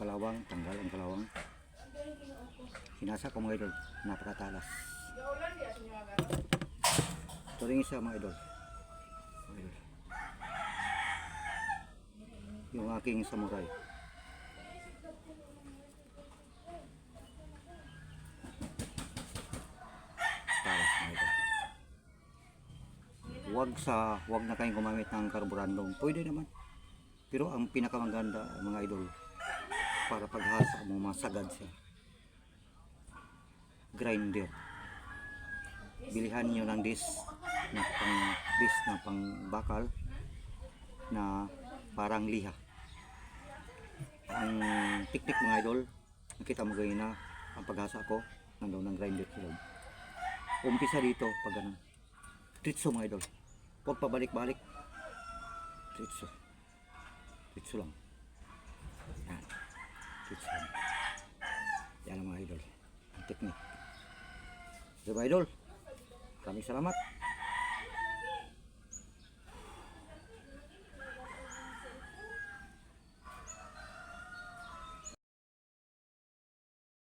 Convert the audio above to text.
kalawang, tanggal ang kalawang. Hinasa ko mga idol, napakatalas. Ito rin isa mga idol. Mga idol. Yung aking samurai. Talas mga idol. Huwag sa, huwag na kayong gumamit ng karburandong. Pwede naman. Pero ang pinakamaganda mga idol para paghasa mo masagad siya. Grinder. Bilihan niyo ng dis na pang dis na pang bakal na parang liha. Ang tiktik mga idol, nakita mo ganyan na ang paghasa ko nandoon ng grinder sa. Umpisa dito pag ganun. Tritso mga idol. Huwag pabalik-balik. Tritso. Tritso lang. Yan. Tritso lang. Yan ang mga idol. Ang technique. Diba idol? Maraming salamat.